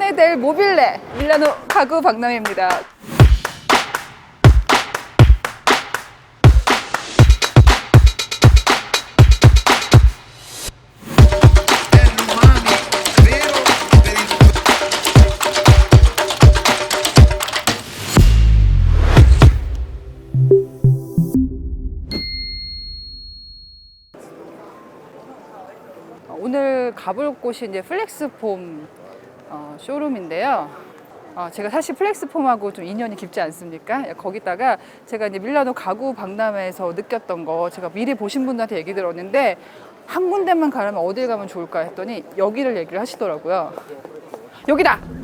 밀라노네 델 모빌레 밀라노 가구 박람회입니다. 오늘 가볼 곳이 이제 플렉스폼 어, 쇼룸인데요. 어, 제가 사실 플렉스폼하고 좀 인연이 깊지 않습니까? 거기다가 제가 이제 밀라노 가구 박람회에서 느꼈던 거 제가 미리 보신 분들한테 얘기 들었는데 한 군데만 가려면 어딜 가면 좋을까 했더니 여기를 얘기를 하시더라고요. 여기다!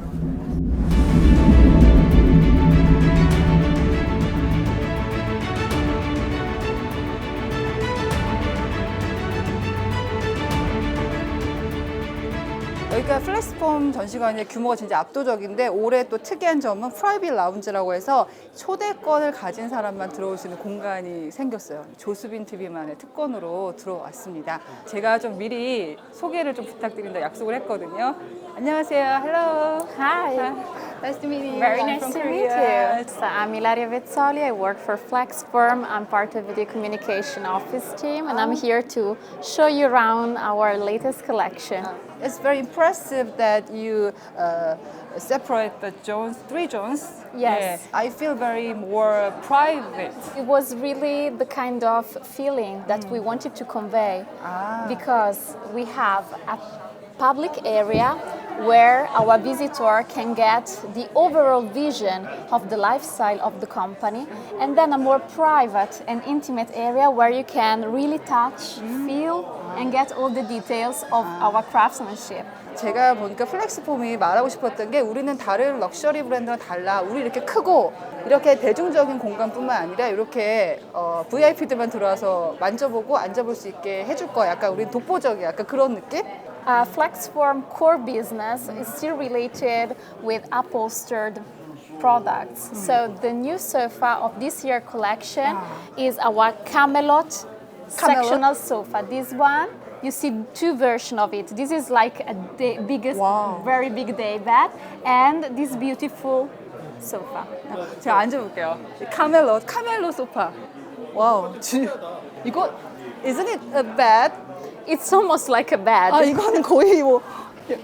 여기가 플렉스폼 전시관의 규모가 진짜 압도적인데 올해 또 특이한 점은 프라이빗 라운지라고 해서 초대권을 가진 사람만 들어올 수 있는 공간이 생겼어요. 조수빈 TV만의 특권으로 들어왔습니다. 제가 좀 미리 소개를 좀 부탁드린다 약속을 했거든요. 안녕하세요. Hello. Hi. Nice to meet you. Very I'm nice from to meet Korea. you. So I'm Ilaria Vezzoli. I work for FlexFirm. I'm part of the communication office team, and I'm here to show you around our latest collection. It's very impressive that you uh, separate the zones, three zones. Yes. Yeah. I feel very more private. It was really the kind of feeling that we wanted to convey because we have a public area where our visitor can get the overall vision of the lifestyle of the company and then a more private and intimate area where you can really touch, feel and get all the details of our craftsmanship. 제가 보니까 플렉스폼이 말하고 싶었던 게 우리는 다른 럭셔리 브랜드랑 달라. 우리 이렇게 크고 이렇게 대중적인 공간뿐만 아니라 이렇게 어, VIP들만 들어와서 만져보고 앉아볼 수 있게 해줄 거야. 약간 우리 독보적이야. 약간 그런 느낌? Uh, FlexForm core business is still related with upholstered products. So the new sofa of this year collection is our Camelot, Camelot? sectional sofa. This one, you see two versions of it. This is like a day, biggest, Wow. very big day bed, and this beautiful sofa. 제가 앉아볼게요. 카멜로, 카멜로 소파. 와우. 주, 이거 isn't it a bed? It's almost like a bed. 아 이거는 거의 뭐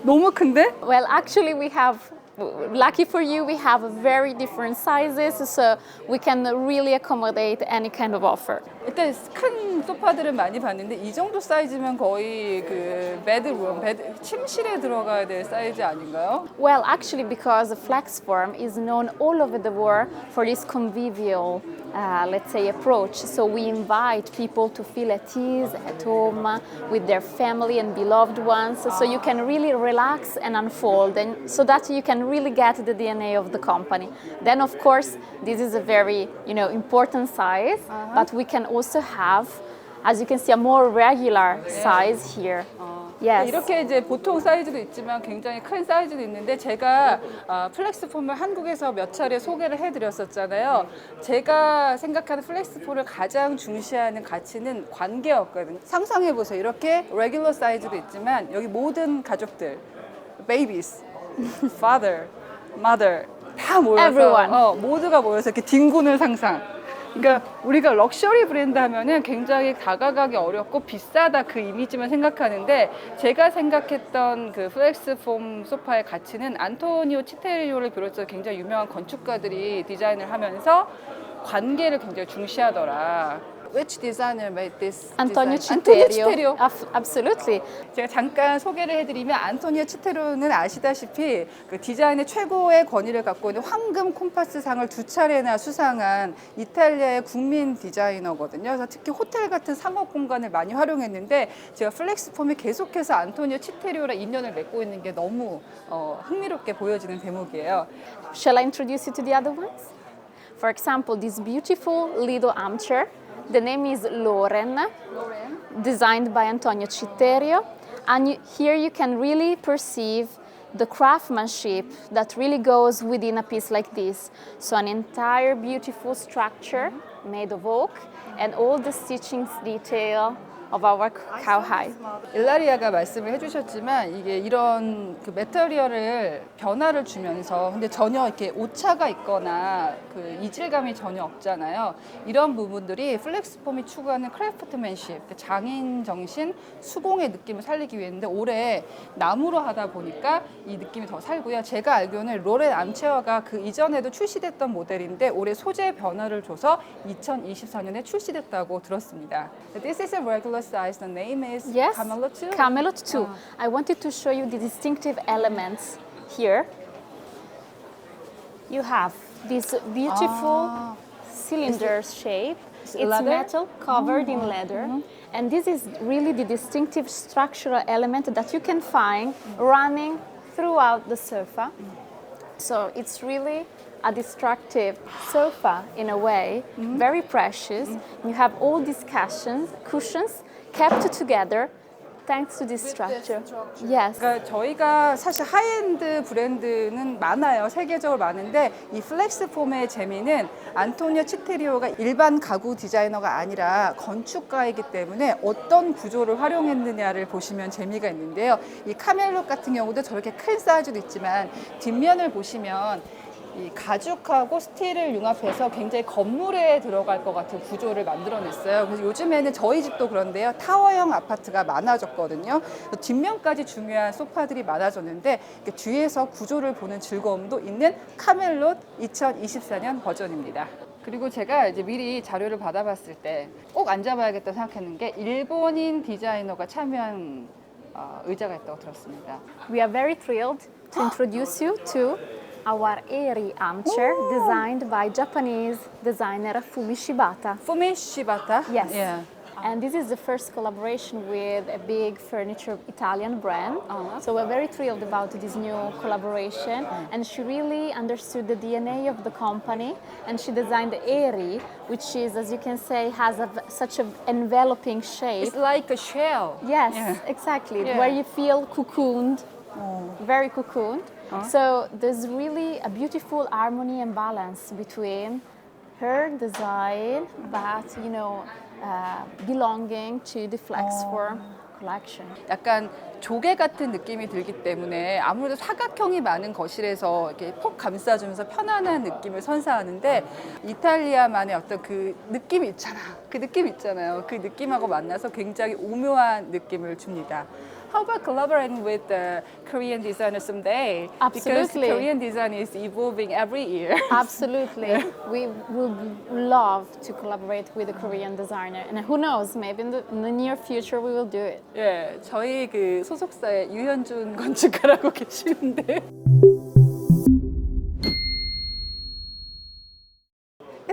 너무 큰데? Well, actually, we have. Lucky for you, we have very different sizes, so we can really accommodate any kind of offer. 일단 큰 소파들은 많이 봤는데 이 정도 사이즈면 거의 그 베드룸, 베드, 침실에 들어가야 될 사이즈 아닌가요? Well, actually, because FlexForm is known all over the world for this convivial, uh, let's say, approach. So we invite people to feel at ease at home uh, with their family and beloved ones. So you can really relax and unfold, and so that you can really get the DNA of the company. Then, of course, this is a very, you know, important size, but we can also have, as you can see, a more regular size here. Yes. 이렇게 이제 보통 사이즈도 있지만 굉장히 큰 사이즈도 있는데 제가 어, 플렉스폼을 한국에서 몇 차례 소개를 해드렸었잖아요. 제가 생각하는 플렉스폼을 가장 중시하는 가치는 관계였거든요. 상상해 보세요. 이렇게 레귤러 사이즈도 있지만 여기 모든 가족들, babies, father, mother 다 모여서 Everyone. 어, 모두가 모여서 이렇게 뒹구는 상상. 그러니까 우리가 럭셔리 브랜드 하면은 굉장히 다가가기 어렵고 비싸다 그 이미지만 생각하는데 제가 생각했던 그 플렉스 폼 소파의 가치는 안토니오 치테리오를 비롯해서 굉장히 유명한 건축가들이 디자인을 하면서 관계를 굉장히 중시하더라. Which designer made this? 안토니오. 치테리오. Absolutely. 제가 잠깐 소개를 해드리면 안토니오 치테로는 아시다시피 그 디자인의 최고의 권위를 갖고 있는 황금 콤파스상을 두 차례나 수상한 이탈리아의 국민 디자이너거든요. 그래서 특히 호텔 같은 상업 공간을 많이 활용했는데 제가 플렉스폼이 계속해서 안토니오 치테리오랑 인연을 맺고 있는 게 너무 어, 흥미롭게 보여지는 대목이에요. Shall I introduce you to the other ones? For example, this beautiful little armchair. The name is Loren, Loren. designed by Antonio Citerio. And here you can really perceive the craftsmanship that really goes within a piece like this. So, an entire beautiful structure made of oak and all the stitchings detail of our cowhide. 일라리아가 말씀을 해주셨지만 이게 이런 그 메터리얼을 변화를 주면서 근데 전혀 이렇게 오차가 있거나 그 이질감이 전혀 없잖아요. 이런 부분들이 플렉스폼이 추구하는 크래프트맨십, 그 장인 정신, 수공의 느낌을 살리기 위해인데 올해 나무로 하다 보니까 이 느낌이 더 살고요. 제가 알기로는 로렌 암체어가 그 이전에도 출시됐던 모델인데 올해 소재 변화를 줘서 2024년에 출시됐다고 들었습니다. This is a regular size. The name is Yes, Camelot 2. Camelot 2. Ah. I wanted to show you the distinctive elements here. You have this beautiful Ah. cylinder shape. It's leather? metal covered in mm-hmm. leather. Mm-hmm. And this is really the distinctive structural element that you can find mm. running throughout the sofa. Mm. So it's really a destructive sofa in a way, mm-hmm. very precious. Mm. You have all these cushions, cushions kept together thanks to this structure. Yes. 그러니까 저희가 사실 하이엔드 브랜드는 많아요. 세계적으로 많은데 이 플렉스 폼의 재미는 안토니오 치테리오가 일반 가구 디자이너가 아니라 건축가이기 때문에 어떤 구조를 활용했느냐를 보시면 재미가 있는데요. 이 카멜롯 같은 경우도 저렇게 큰 사이즈도 있지만 뒷면을 보시면 이 가죽하고 스틸을 융합해서 굉장히 건물에 들어갈 것 같은 구조를 만들어냈어요. 그래서 요즘에는 저희 집도 그런데요. 타워형 아파트가 많아졌거든요. 뒷면까지 중요한 소파들이 많아졌는데 뒤에서 구조를 보는 즐거움도 있는 카멜롯 2024년 버전입니다. 그리고 제가 이제 미리 자료를 받아봤을 때 꼭 앉아봐야겠다 생각했는 게 일본인 디자이너가 참여한 어, 의자가 있다고 들었습니다. We are very thrilled to introduce you to our airy armchair Ooh. designed by Japanese designer Fumi Shibata. Fumi Shibata? Yes. Yeah. And this is the first collaboration with a big furniture Italian brand. Oh. So we're very thrilled about this new collaboration. Mm. And she really understood the DNA of the company and she designed the Airy, which is, as you can say, has a, such an enveloping shape. It's like a shell. Yes, yeah. exactly. Yeah. Where you feel cocooned very cocooned. So there's really a beautiful harmony and balance between her design, but you know, uh, belonging to the Flexform collection. 약간 조개 같은 느낌이 들기 때문에 아무래도 사각형이 많은 거실에서 이렇게 폭 감싸주면서 편안한 느낌을 선사하는데 이탈리아만의 어떤 그 느낌이 있잖아. 그 느낌 있잖아요. 그 느낌하고 만나서 굉장히 오묘한 느낌을 줍니다. How about collaborating with the Korean designer someday? Because Absolutely. Korean design is evolving every year. Absolutely. We would love to collaborate with a Korean designer. And who knows, maybe in the, in the near future we will do it. 예, 저희 그 소속사에 유현준 건축가라고 계시는데.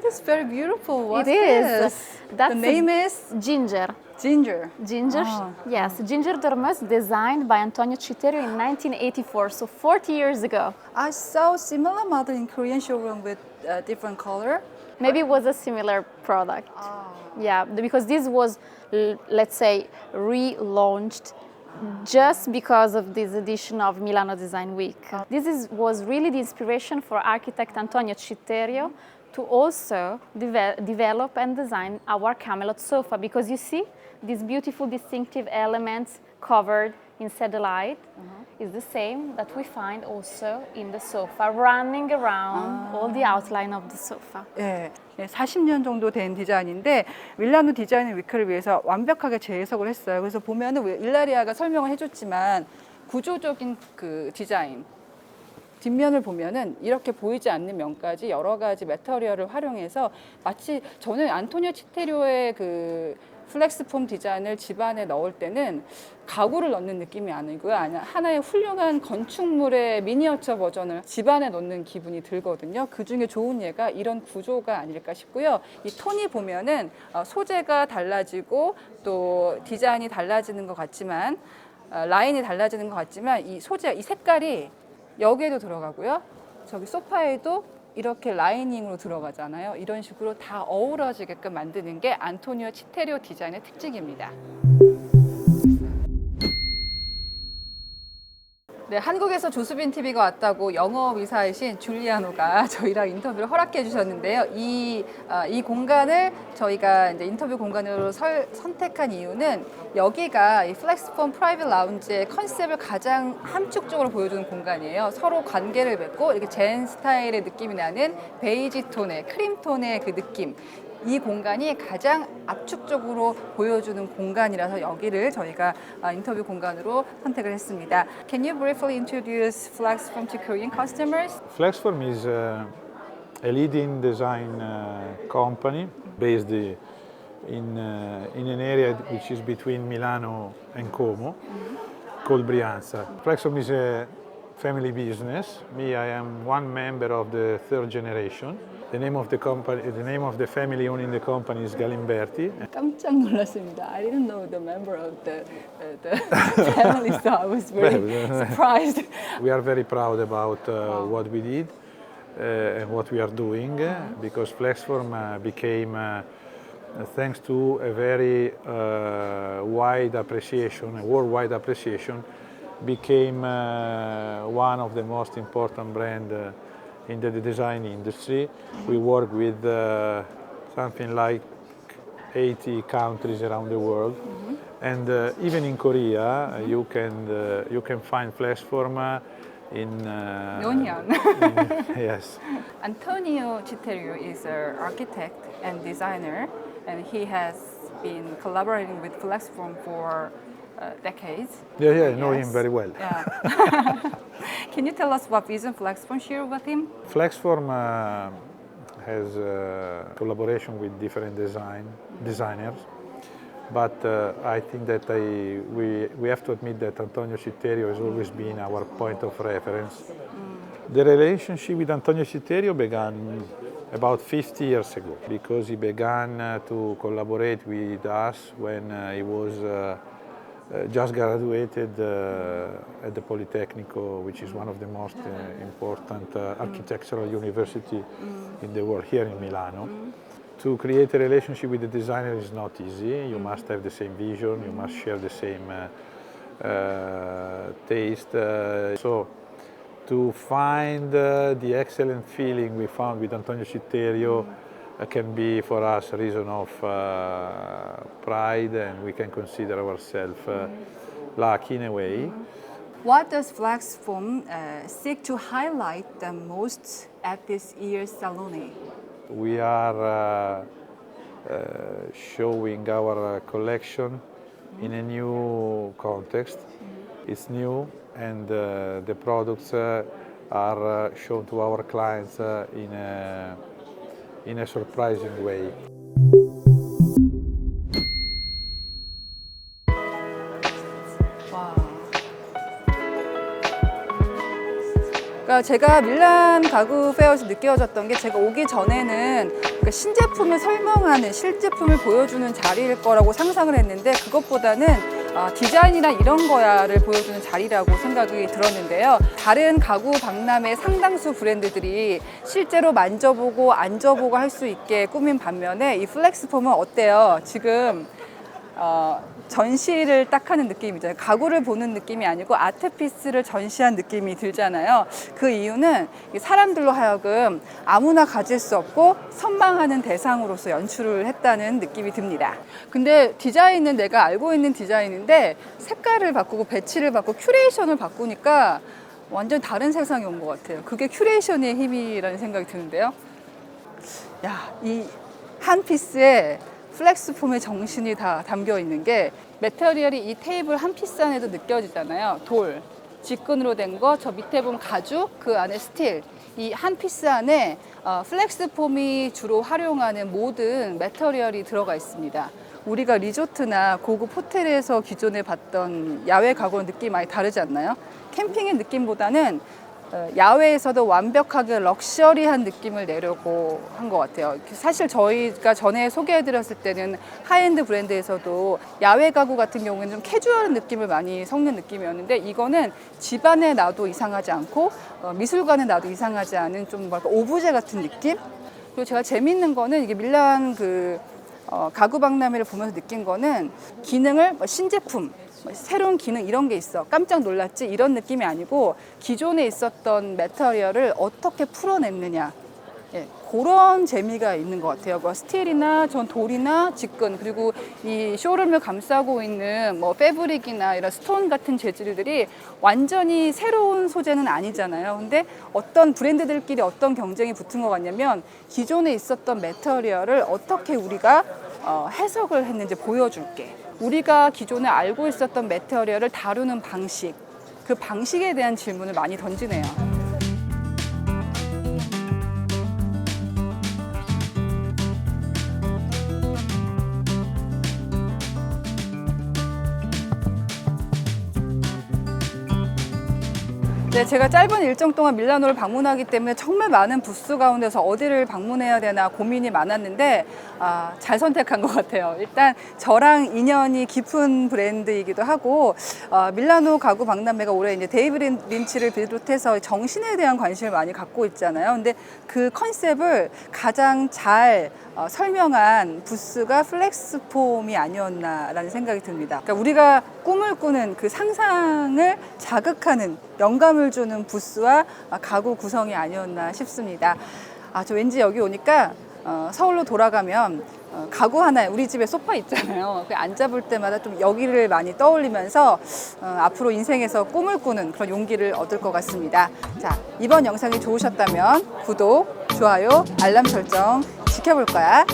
Is very beautiful. What's It is. This? That's the name is Ginger. Ginger. Ginger, Ah. yes, Ginger Dormeuse designed by Antonio Citerio in 1984, so 40 years ago. I saw similar model in Korean showroom with uh, different color. Maybe it was a similar product. Yeah, because this was, let's say, relaunched just because of this edition of Milano Design Week. This is, was really the inspiration for architect Antonio Citerio to also deve- develop and design our Camelot sofa because you see these beautiful distinctive elements covered in satellite is the same that we find also in the sofa running around all the outline of the sofa. 예, 예, 40년 정도 된 디자인인데 밀라노 디자인 위크를 위해서 완벽하게 재해석을 했어요. 그래서 보면은 왜 일라리아가 설명을 해줬지만 구조적인 그 디자인 뒷면을 보면은 이렇게 보이지 않는 면까지 여러 가지 메터리얼을 활용해서 마치 저는 안토니오 치테리오의 그 플렉스폼 디자인을 집안에 넣을 때는 가구를 넣는 느낌이 아니고요. 아니 하나의 훌륭한 건축물의 미니어처 버전을 집안에 넣는 기분이 들거든요. 그 중에 좋은 예가 이런 구조가 아닐까 싶고요. 이 톤이 보면은 어, 소재가 달라지고 또 디자인이 달라지는 것 같지만 어, 라인이 달라지는 것 같지만 이 소재, 이 색깔이 여기에도 들어가고요. 저기 소파에도 이렇게 라이닝으로 들어가잖아요. 이런 식으로 다 어우러지게끔 만드는 게 안토니오 치테리오 디자인의 특징입니다. 네, 한국에서 조수빈 TV가 왔다고 영업 이사이신 줄리아노가 저희랑 인터뷰를 허락해 주셨는데요. 이, 아, 이 공간을 저희가 이제 인터뷰 공간으로 설- 선택한 이유는 여기가 이 플렉스폼 프라이빗 라운지의 컨셉을 가장 함축적으로 보여주는 공간이에요. 서로 관계를 맺고 이렇게 젠 스타일의 느낌이 나는 베이지 톤의 크림 톤의 그 느낌. 이 공간이 가장 압축적으로 보여주는 공간이라서 여기를 저희가 아, 인터뷰 공간으로 선택을 했습니다. Can you briefly introduce Flexform to Korean customers? Flexform is uh, a leading design uh, company based uh, in, uh, in an area which is between Milano and Como called Brianza. Flexform is a family business. Me, I am one member of the third generation. The name of the company, the name of the family owning the company is Galimberti. 깜짝 놀랐습니다. I didn't know the member of the, uh, the family, so I was very surprised. We are very proud about uh, what we did uh, and what we are doing uh, because Flexform uh, became, uh, thanks to a very uh, wide appreciation, a worldwide appreciation, became uh, one of the most important brand uh, in the design industry. We work with uh, something like 80 countries around the world. And uh, even in Korea, uh, you can uh, you can find uh, in, uh, in- yes. Antonio Citerio is an architect and designer, and he has been collaborating with Flexform for uh, decades. Yeah, yeah, I know him very well. Yeah. Can you tell us what vision Flexform share with him? Flexform uh, has uh, collaboration with different design designers, but uh, I think that I, we, we have to admit that Antonio Citerio has always been our point of reference. The relationship with Antonio Citerio began about 50 years ago because he began uh, to collaborate with us when uh, he was just graduated uh, at the Politecnico, which is one of the most uh, important uh, architectural university in the world here in Milano. To create a relationship with the designer is not easy. You must have the same vision. You must share the same uh, uh, taste. Uh, so to find uh, the excellent feeling we found with Antonio Citerio uh, can be for us a reason of uh, pride and we can consider ourselves uh, lucky in a way. What does Flexform uh, seek to highlight the most at this year's Salone? We are uh, uh, showing our uh, collection in a new context. It's new and uh, the products uh, are uh, shown to our clients uh, in, a, in a surprising way. 와. 그러니까 제가 밀란 가구 페어에서 느껴졌던 게 제가 오기 전에는 그러니까 신제품을 설명하는 실제품을 보여주는 자리일 거라고 상상을 했는데 그것보다는 아, 디자인이나 이런 거야를 보여주는 자리라고 생각이 들었는데요. 다른 가구 박람회 상당수 브랜드들이 실제로 만져보고 앉아보고 할 수 있게 꾸민 반면에 이 플렉스폼은 어때요? 지금 어, 전시를 딱 하는 느낌이잖아요. 가구를 보는 느낌이 아니고 아트피스를 전시한 느낌이 들잖아요. 그 이유는 이 사람들로 하여금 아무나 가질 수 없고 선망하는 대상으로서 연출을 했다는 느낌이 듭니다. 근데 디자인은 내가 알고 있는 디자인인데 색깔을 바꾸고 배치를 바꾸고 큐레이션을 바꾸니까 완전 다른 세상이 온 것 같아요. 그게 큐레이션의 힘이라는 생각이 드는데요. 야, 이 한 피스에 플렉스폼의 정신이 다 담겨 있는 게 메테리얼이 이 테이블 한 피스 안에도 느껴지잖아요. 돌, 직근으로 된 거, 저 밑에 보면 가죽, 그 안에 스틸. 이 한 피스 안에 어, 플렉스폼이 주로 활용하는 모든 메터리얼이 들어가 있습니다. 우리가 리조트나 고급 호텔에서 기존에 봤던 야외 가구는 느낌이 많이 다르지 않나요? 캠핑의 느낌보다는 어, 야외에서도 완벽하게 럭셔리한 느낌을 내려고 한 것 같아요. 사실 저희가 전에 소개해드렸을 때는 하이엔드 브랜드에서도 야외 가구 같은 경우에는 좀 캐주얼한 느낌을 많이 섞는 느낌이었는데 이거는 집안에 놔도 이상하지 않고 어, 미술관에 놔도 이상하지 않은 좀 뭐랄까 오브제 같은 느낌? 그리고 제가 재밌는 거는 이게 밀란 그 어, 가구 박람회를 보면서 느낀 거는 기능을 뭐 신제품, 뭐 새로운 기능 이런 게 있어. 깜짝 놀랐지? 이런 느낌이 아니고 기존에 있었던 매터리얼을 어떻게 풀어냈느냐. 예, 그런 재미가 있는 것 같아요. 뭐 스틸이나 전 돌이나 직근 그리고 이 쇼룸을 감싸고 있는 뭐 패브릭이나 이런 스톤 같은 재질들이 완전히 새로운 소재는 아니잖아요. 근데 어떤 브랜드들끼리 어떤 경쟁이 붙은 것 같냐면 기존에 있었던 매터리얼을 어떻게 우리가 어, 해석을 했는지 보여줄게. 우리가 기존에 알고 있었던 매터리얼을 다루는 방식, 그 방식에 대한 질문을 많이 던지네요. 네, 제가 짧은 일정 동안 밀라노를 방문하기 때문에 정말 많은 부스 가운데서 어디를 방문해야 되나 고민이 많았는데 아, 잘 선택한 것 같아요. 일단 저랑 인연이 깊은 브랜드이기도 하고 어, 밀라노 가구 박람회가 올해 이제 데이브 린- 린치를 비롯해서 정신에 대한 관심을 많이 갖고 있잖아요. 근데 그 컨셉을 가장 잘 어, 설명한 부스가 플렉스폼이 아니었나라는 생각이 듭니다. 그러니까 우리가 꿈을 꾸는 그 상상을 자극하는 영감을 주는 부스와 아, 가구 구성이 아니었나 싶습니다. 아, 저 왠지 여기 오니까 어, 서울로 돌아가면 어, 가구 하나에 우리 집에 소파 있잖아요. 그 앉아볼 때마다 좀 여기를 많이 떠올리면서 어, 앞으로 인생에서 꿈을 꾸는 그런 용기를 얻을 것 같습니다. 자, 이번 영상이 좋으셨다면 구독, 좋아요, 알람 설정 지켜볼 거야.